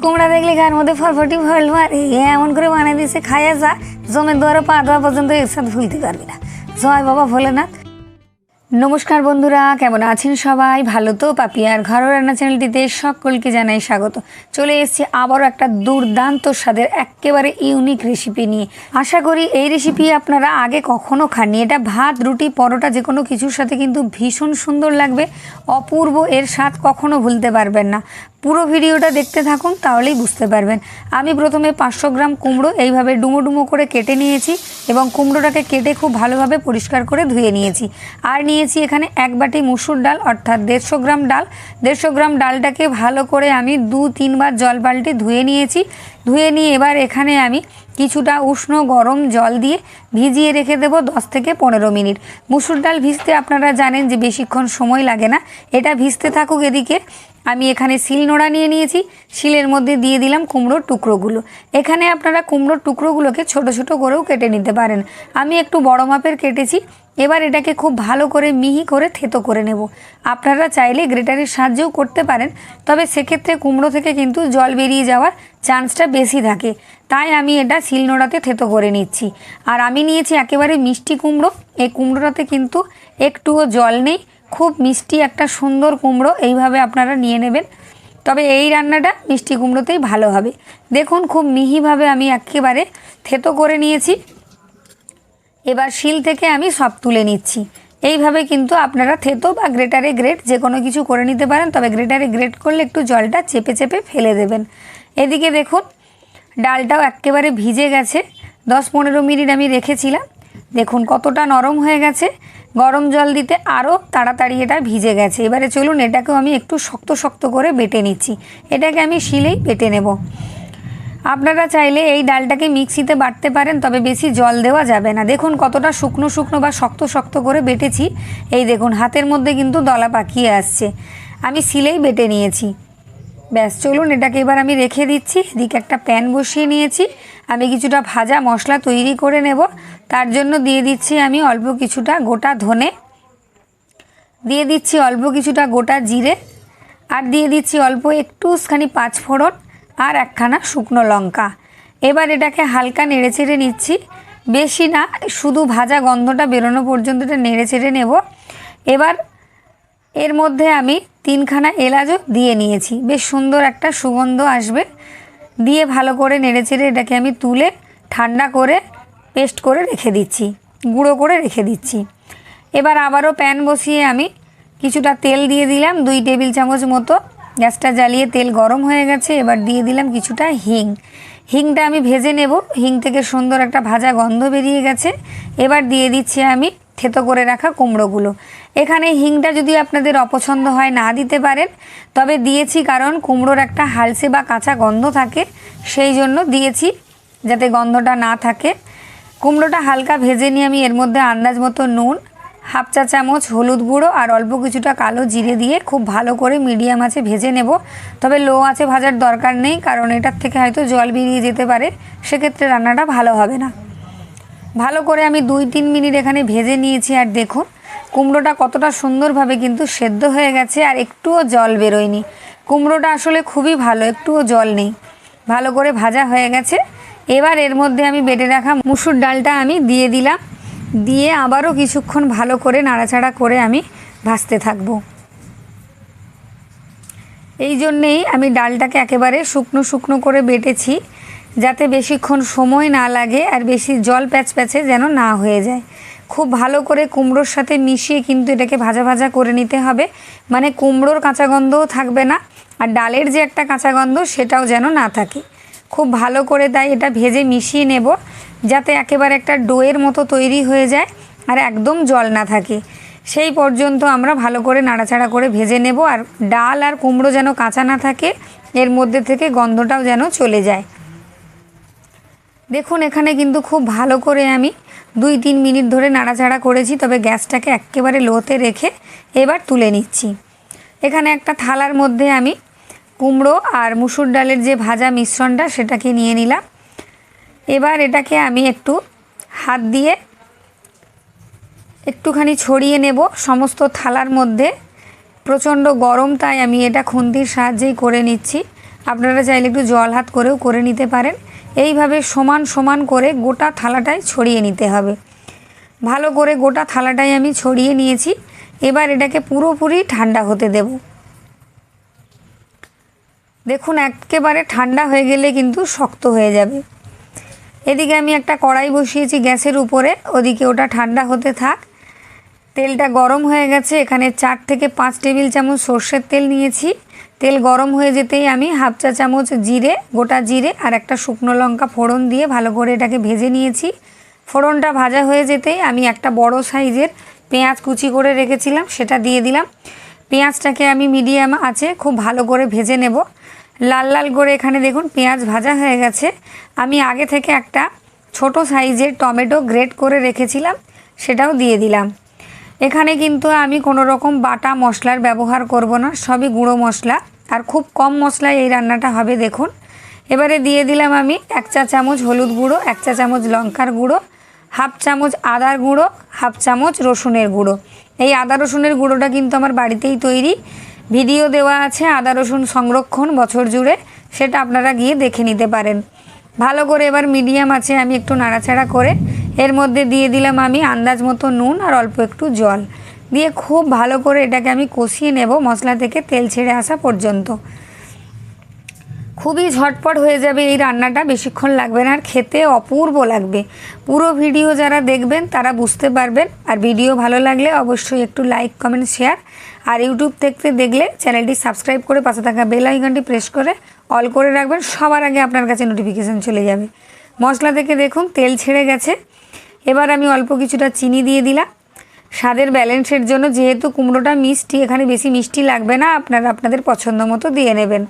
কুমড়া দেখলে গায়ের মধ্যে ফরফটি ফল মারে এমন করে বানিয়ে দিছে খাইয়া যা। জমের দুয়ারে পা দেওয়া পর্যন্ত একসাথে ভুলতে পারবি না। জয় বাবা ভোলেনাথ। নমস্কার বন্ধুরা, কেমন আছেন সবাই? ভালো তো? পাপিয়ার ঘরোয়া রান্না চ্যানেলটিতে সকলকে জানাই স্বাগত। চলে এসেছি আবারও একটা দুর্দান্ত স্বাদের, একেবারে ইউনিক রেসিপি নিয়ে। আশা করি এই রেসিপি আপনারা আগে কখনো খাননি। এটা ভাত, রুটি, পরোটা, যে কোনো কিছুর সাথে কিন্তু ভীষণ সুন্দর লাগবে। অপূর্ব এর স্বাদ কখনো ভুলতে পারবেন না। পুরো ভিডিওটা দেখতে থাকুন, তাহলেই বুঝতে পারবেন। আমি প্রথমে পাঁচশো গ্রাম কুমড়ো এইভাবে ডুমো ডুমো করে কেটে নিয়েছি এবং কুমড়োটাকে কেটে খুব ভালোভাবে পরিষ্কার করে ধুয়ে নিয়েছি। আর নিয়েছি এখানে এক বাটি মুসুর ডাল, অর্থাৎ দেড়শো গ্রাম ডাল। দেড়শো গ্রাম ডালটাকে ভালো করে আমি দু, তিনবার জল বালতি ধুয়ে নিয়েছি। ধুয়ে নিয়ে এবার এখানে আমি কিছুটা উষ্ণ গরম জল দিয়ে ভিজিয়ে রেখে দেবো দশ থেকে পনেরো মিনিট। মুসুর ডাল ভিজতে আপনারা জানেন যে বেশিক্ষণ সময় লাগে না। এটা ভিজতে থাকুক এদিকে। আমি এখানে শিল নোড়া নিয়ে নিয়েছি। শিলের মধ্যে দিয়ে দিলাম কুমড়োর টুকরোগুলো। এখানে আপনারা কুমড়োর টুকরোগুলোকে ছোট ছোট করেও কেটে নিতে পারেন। আমি একটু বড় মাপের কেটেছি। এবার এটাকে খুব ভালো করে মিহি করে থেতো করে নেব। আপনারা চাইলে গ্রেটারের সাহায্যেও করতে পারেন, তবে সেক্ষেত্রে কুমড়ো থেকে কিন্তু জল বেরিয়ে যাওয়ার চান্সটা বেশি থাকে। তাই আমি এটা শিলনোড়াতে থেতো করে নিচ্ছি। আর আমি নিয়েছি একেবারে মিষ্টি কুমড়ো। এই কুমড়োটাতে কিন্তু একটুও জল নেই। খুব মিষ্টি একটা সুন্দর কুমড়ো এইভাবে আপনারা নিয়ে নেবেন। তবে এই রান্নাটা মিষ্টি কুমড়োতেই ভালো হবে। দেখুন খুব মিহিভাবে আমি একেবারে থেতো করে নিয়েছি। এবার শিল থেকে আমি সব তুলে নিচ্ছি। এইভাবে কিন্তু আপনারা থেতো বা গ্রেটারে গ্রেট যে কোনো কিছু করে নিতে পারেন, তবে গ্রেটারে গ্রেট করলে একটু জলটা চেপে চেপে ফেলে দেবেন। এদিকে দেখুন, ডালটাও একেবারে ভিজে গেছে। দশ পনেরো মিনিট আমি রেখেছিলাম। দেখুন, কতটা নরম হয়ে গেছে। গরম জল দিতে আরও তাড়াতাড়ি এটা ভিজে গেছে। এবারে চলুন, এটাকেও আমি একটু শক্ত শক্ত করে বেটে নিচ্ছি। এটাকে আমি শিলেই বেটে নেব। আপনারা চাইলে এই ডালটাকে মিক্সিতে বাটতে পারেন, তবে বেশি জল দেওয়া যাবে না। দেখুন, কতটা শুকনো শুকনো বা শক্ত শক্ত করে বেটেছি। এই দেখুন, হাতের মধ্যে কিন্তু দলা পাকিয়ে আসছে। আমি শিলেই বেটে নিয়েছি। ব্যাস, চলুন, এটাকে এবার আমি রেখে দিচ্ছি। এদিকে একটা প্যান বসিয়ে নিয়েছি। আমি কিছুটা ভাজা মশলা তৈরি করে নেব। তার জন্য দিয়ে দিচ্ছি আমি অল্প কিছুটা গোটা ধনে। দিয়ে দিচ্ছি অল্প কিছুটা গোটা জিরে। আর দিয়ে দিচ্ছি অল্প একটুখানি পাঁচফোড়ন আর একখানা শুকনো লঙ্কা। এবার এটাকে হালকা নেড়ে চেড়ে নিচ্ছি। বেশি না, শুধু ভাজা গন্ধটা বেরোনো পর্যন্ত এটা নেড়ে চেড়ে নেব। এবার এর মধ্যে আমি তিনখানা এলাচও দিয়ে নিয়েছি। বেশ সুন্দর একটা সুগন্ধ আসবে। দিয়ে ভালো করে নেড়ে চেড়ে এটাকে আমি তুলে ঠান্ডা করে পেস্ট করে রেখে দিচ্ছি, গুঁড়ো করে রেখে দিচ্ছি। এবার আবারও প্যান বসিয়ে আমি কিছুটা তেল দিয়ে দিলাম, দুই টেবিল চামচ মতো। গ্যাসটা জ্বালিয়ে তেল গরম হয়ে গেছে, এবার দিয়ে দিলাম কিছুটা হিং। হিংটা আমি ভেজে নেব, হিং থেকে সুন্দর একটা ভাজা গন্ধ বেরিয়ে গেছে। এবার দিয়ে দিচ্ছি আমি থেতো করে রাখা কুমড়োগুলো। এখানে হিংটা যদি আপনাদের অপছন্দ হয় না দিতে পারেন, তবে দিয়েছি কারণ কুমড়োর একটা হালসে বা কাঁচা গন্ধ থাকে, সেই জন্য দিয়েছি যাতে গন্ধটা না থাকে। কুমড়োটা হালকা ভেজে নিয়ে আমি এর মধ্যে আন্দাজ মতো নুন, হাফ চা চামচ হলুদ গুঁড়ো আর অল্প কিছুটা কালো জিরে দিয়ে খুব ভালো করে মিডিয়াম আছে ভেজে নেব। তবে লো আছে ভাজার দরকার নেই, কারণ এটার থেকে হয়তো জল বেরিয়ে যেতে পারে, সেক্ষেত্রে রান্নাটা ভালো হবে না। ভালো করে আমি দুই তিন মিনিট এখানে ভেজে নিয়েছি আর দেখুন, কুমড়োটা কতটা সুন্দরভাবে কিন্তু সেদ্ধ হয়ে গেছে আর একটুও জল বেরোয়নি। কুমড়োটা আসলে খুবই ভালো, একটুও জল নেই। ভালো করে ভাজা হয়ে গেছে। এবার এর মধ্যে আমি বেটে রাখা মুসুর ডালটা আমি দিয়ে দিলাম। দিয়ে আবারও কিছুক্ষণ ভালো করে নাড়াচাড়া করে আমি ভাজতে থাকব। এই জন্যেই আমি ডালটাকে একেবারে শুকনো শুকনো করে বেটেছি, যাতে বেশিক্ষণ সময় না লাগে আর বেশি জল প্যাচ প্যাচে যেন না হয়ে যায়। খুব ভালো করে কুমড়োর সাথে মিশিয়ে কিন্তু এটাকে ভাজা ভাজা করে নিতে হবে। মানে কুমড়োর কাঁচা গন্ধও থাকবে না, আর ডালের যে একটা কাঁচা গন্ধ সেটাও যেন না থাকে। খুব ভালো করে তাই এটা ভেজে মিশিয়ে নেব, যাতে একেবারে একটা ডোয়ের মতো তৈরি হয়ে যায় আর একদম জল না থাকে। সেই পর্যন্ত আমরা ভালো করে নাড়াচাড়া করে ভেজে নেব আর ডাল আর কুমড়ো যেন কাঁচা না থাকে, এর মধ্যে থেকে গন্ধটাও যেন চলে যায়। দেখুন, এখানে কিন্তু খুব ভালো করে আমি দুই তিন মিনিট ধরে নাড়াচাড়া করেছি, তবে গ্যাসটাকে একেবারে লোতে রেখে এবার তুলে নিচ্ছি। এখানে একটা থালার মধ্যে আমি কুমড়ো আর মুসুর ডালের যে ভাজা মিশ্রণটা, সেটাকে নিয়ে নিলাম। এবার এটাকে আমি একটু হাত দিয়ে একটুখানি ছড়িয়ে নেব। সমস্ত থালার মধ্যে প্রচণ্ড গরম, তাই আমি এটা খুন্তির সাহায্যেই করে নিচ্ছি। আপনারা চাইলে একটু জল হাত করেও করে নিতে পারেন। এইভাবে সমান সমান করে গোটা থালাটায় ছড়িয়ে নিতে হবে। ভালো করে গোটা থালাটাই আমি ছড়িয়ে নিয়েছি। এবার এটাকে পুরোপুরি ঠান্ডা হতে দেব। দেখুন, একেবারে ঠান্ডা হয়ে গেলে কিন্তু শক্ত হয়ে যাবে। এদিকে আমি একটা কড়াই বসিয়েছি গ্যাসের উপরে, ওদিকে ওটা ঠান্ডা হতে থাক। তেলটা গরম হয়ে গেছে, এখানে চার থেকে পাঁচ টেবিল চামচ সর্ষের তেল নিয়েছি। তেল গরম হয়ে যেতেই আমি হাফ চা চামচ জিরে, গোটা জিরে আর একটা শুকনো লঙ্কা ফোড়ন দিয়ে ভালো করে এটাকে ভেজে নিয়েছি। ফোড়নটা ভাজা হয়ে যেতেই আমি একটা বড় সাইজের পেঁয়াজ কুচি করে রেখেছিলাম, সেটা দিয়ে দিলাম। পেঁয়াজটাকে আমি মিডিয়াম আছে খুব ভালো করে ভেজে নেব। লাল লাল করে এখানে দেখুন পেঁয়াজ ভাজা হয়ে গেছে। আমি আগে থেকে একটা ছোট সাইজের টমেটো গ্রেট করে রেখেছিলাম, সেটাও দিয়ে দিলাম। এখানে কিন্তু আমি কোনো রকম বাটা মশলার ব্যবহার করব না, সবই গুঁড়ো মশলা। আর খুব কম মশলায় এই রান্নাটা হবে, দেখুন। এবারে দিয়ে দিলাম আমি এক চা চামচ হলুদ গুঁড়ো, এক চা চামচ লঙ্কার গুঁড়ো, হাফ চামচ আদার গুঁড়ো, হাফ চামচ রসুনের গুঁড়ো। এই আদা রসুনের গুঁড়োটা কিন্তু আমার বাড়িতেই তৈরি। ভিডিও দেওয়া আছে আদা রসুন সংরক্ষণ বছর জুড়ে, সেটা আপনারা গিয়ে দেখে নিতে পারেন। ভালো করে এবার মিডিয়াম আছে, আমি একটু নাড়াচাড়া করে, এর মধ্যে দিয়ে দিলাম আমি আন্দাজ মতো নুন আর অল্প একটু জল। দিয়ে খুব ভালো করে এটাকে আমি কষিয়ে নেব মশলা থেকে তেল ছেড়ে আসা পর্যন্ত। খুবই ঝটপট হয়ে যাবে এই রান্নাটা, বেশিক্ষণ লাগবে না, আর খেতে অপূর্ব লাগবে। পুরো ভিডিও যারা দেখবেন তারা বুঝতে পারবেন, আর ভিডিও ভালো লাগলে অবশ্যই একটু লাইক কমেন্ট শেয়ার আর ইউটিউব থেকে দেখলে চ্যানেলটি সাবস্ক্রাইব করে পাশে থাকা বেল আইকনটি প্রেস করে অল করে রাখবেন, সবার আগে আপনার কাছে নোটিফিকেশান চলে যাবে। মশলা থেকে দেখুন, তেল ছেড়ে গেছে। এবার আমি অল্প কিছুটা চিনি দিয়ে দিলাম। স্বাদের ব্যালেন্সের জন্য যেহেতু কুমড়োটা মিষ্টি, এখানে বেশি মিষ্টি লাগবে না, আপনারা আপনাদের পছন্দ মতো দিয়ে নেবেন।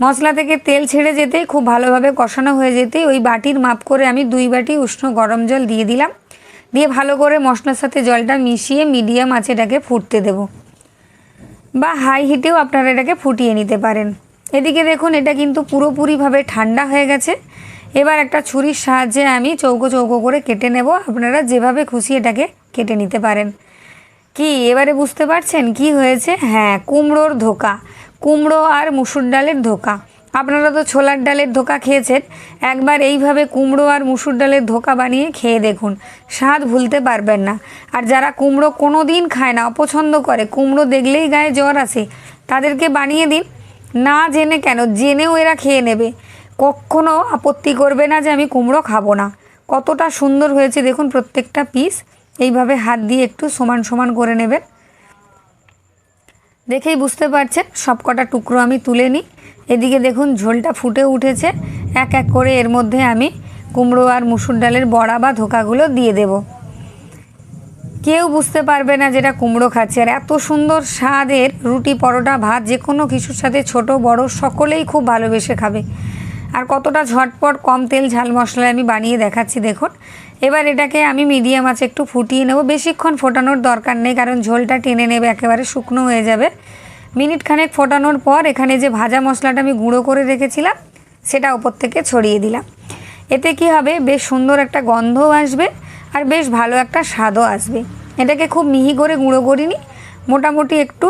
মশলা থেকে তেল ছেড়ে যেতেই খুব ভালোভাবে কষানো হয়ে যেতেই ওই বাটির মাপ করে আমি দুই বাটি উষ্ণ গরম জল দিয়ে দিলাম। দিয়ে ভালো করে মশলার সাথে জলটা মিশিয়ে মিডিয়াম আছে এটাকে ফুটতে দেব। বা হাই হিটেও আপনারা এটাকে ফুটিয়ে নিতে পারেন। এদিকে দেখুন, এটা কিন্তু পুরোপুরিভাবে ঠান্ডা হয়ে গেছে। এবার একটা ছুরির সাহায্যে আমি চৌকো চৌকো করে কেটে নেব। আপনারা যেভাবে খুশি এটাকে কেটে নিতে পারেন। কি, এবারে বুঝতে পারছেন কি হয়েছে? হ্যাঁ কুমড়োর ধোকা। কুমড়ো আর মুসুর ডালের ধোকা। আপনারা তো ছোলার ডালের ধোকা খেয়েছেন, একবার এইভাবে কুমড়ো আর মুসুর ডালের ধোকা বানিয়ে খেয়ে দেখুন, স্বাদ ভুলতে পারবেন না। আর যারা কুমড়ো কোনো দিন খায় না, অপছন্দ করে, কুমড়ো দেখলেই গায়ে জ্বর আসে, তাদেরকে বানিয়ে দিন। না জেনে কেন, জেনেও এরা খেয়ে নেবে। কখনো আপত্তি করবে না যে আমি কুমড়ো খাব না। কতটা সুন্দর হয়েছে দেখুন প্রত্যেকটা পিস এইভাবে হাত দিয়ে একটু সমান সমান করে নেবেন। দেখেই বুঝতে পারছেন সব কটা টুকরো আমি তুলে নিই। এদিকে দেখুন, ঝোলটা ফুটে উঠেছে। এক এক করে এর মধ্যে আমি কুমড়ো আর মুসুর ডালের বড়া বা ধোকাগুলো দিয়ে দেব। কেউ বুঝতে পারবে না যেটা কুমড়ো খাচ্ছে। আর এত সুন্দর স্বাদের রুটি, পরোটা, ভাত যে কোনো কিছুর সাথে ছোট, বড়, সকলেই খুব ভালোবেসে খাবে। আর কতটা ঝটপট কম তেল ঝাল মশলায় আমি বানিয়ে দেখাচ্ছি, দেখুন। এবার এটাকে আমি মিডিয়াম আছে একটু ফুটিয়ে নেব। বেশিক্ষণ ফোটানোর দরকার নেই, কারণ ঝোলটা টেনে নেবে, একেবারে শুকনো হয়ে যাবে। মিনিট খানেক ফোটানোর পর এখানে যে ভাজা মশলাটা আমি গুঁড়ো করে রেখেছিলাম, সেটা ওপর থেকে ছড়িয়ে দিলাম। এতে কি হবে? বেশ সুন্দর একটা গন্ধও আসবে আর বেশ ভালো একটা স্বাদও আসবে। এটাকে খুব মিহি করে গুঁড়ো করিনি। মোটামুটি একটু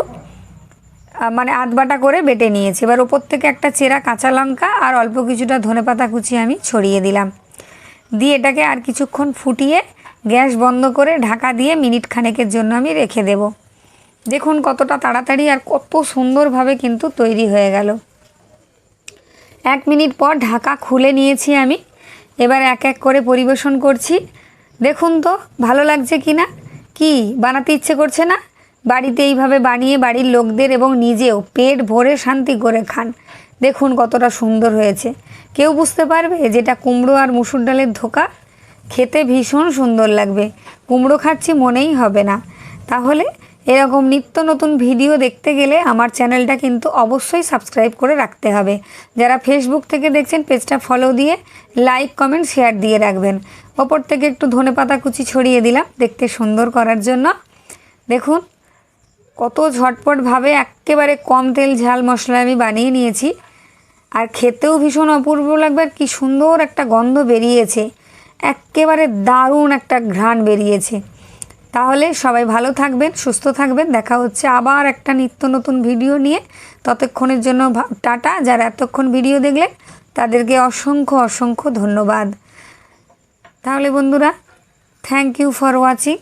মানে আধবাটা করে বেটে নিয়েছি। এবার ওপর থেকে একটা চেরা কাঁচা লঙ্কা আর অল্প কিছুটা ধনেপাতা কুচি আমি ছড়িয়ে দিলাম। দিয়ে এটাকে আর কিছুক্ষণ ফুটিয়ে গ্যাস বন্ধ করে ঢাকা দিয়ে মিনিট খানেকের জন্য আমি রেখে দেব। দেখুন কতটা তাড়াতাড়ি আর কত সুন্দরভাবে কিন্তু তৈরি হয়ে গেল। এক মিনিট পর ঢাকা খুলে নিয়েছি আমি। এবার এক এক করে পরিবেশন করছি। দেখুন তো, ভালো লাগছে কি না কি, বানাতে ইচ্ছে করছে না? বাড়িতে এইভাবে বানিয়ে বাড়ির লোকদের এবং নিজেও পেট ভরে শান্তি করে খান। দেখুন কতটা সুন্দর হয়েছে। কেউ বুঝতে পারবে যেটা কুমড়ো আর মুসুর ডালের ধোকা? খেতে ভীষণ সুন্দর লাগবে। কুমড়ো খাচ্ছি মনেই হবে না। তাহলে এরকম নিত্য নতুন ভিডিও দেখতে গেলে আমার চ্যানেলটা কিন্তু অবশ্যই সাবস্ক্রাইব করে রাখতে হবে। যারা ফেসবুক থেকে দেখছেন, পেজটা ফলো দিয়ে লাইক কমেন্ট শেয়ার দিয়ে রাখবেন। ওপর থেকে একটু ধনেপাতা কুচি ছড়িয়ে দিলাম। দেখতে সুন্দর করার জন্য। দেখুন কত ঝটপটভাবে একেবারে কম তেল ঝাল মশলা আমি বানিয়ে নিয়েছি। আর খেতেও ভীষণ অপূর্ব লাগবে, আর কি সুন্দর একটা গন্ধ বেরিয়েছে। একেবারে দারুণ একটা ঘ্রাণ বেরিয়েছে। তাহলে সবাই ভালো থাকবেন, সুস্থ থাকবেন। দেখা হচ্ছে আবার একটা নিত্য নতুন ভিডিও নিয়ে। ততক্ষণের জন্য টাটা। যারা এতক্ষণ ভিডিও দেখলেন, তাদেরকে অসংখ্য অসংখ্য ধন্যবাদ। তাহলে বন্ধুরা থ্যাংক ইউ ফর ওয়াচিং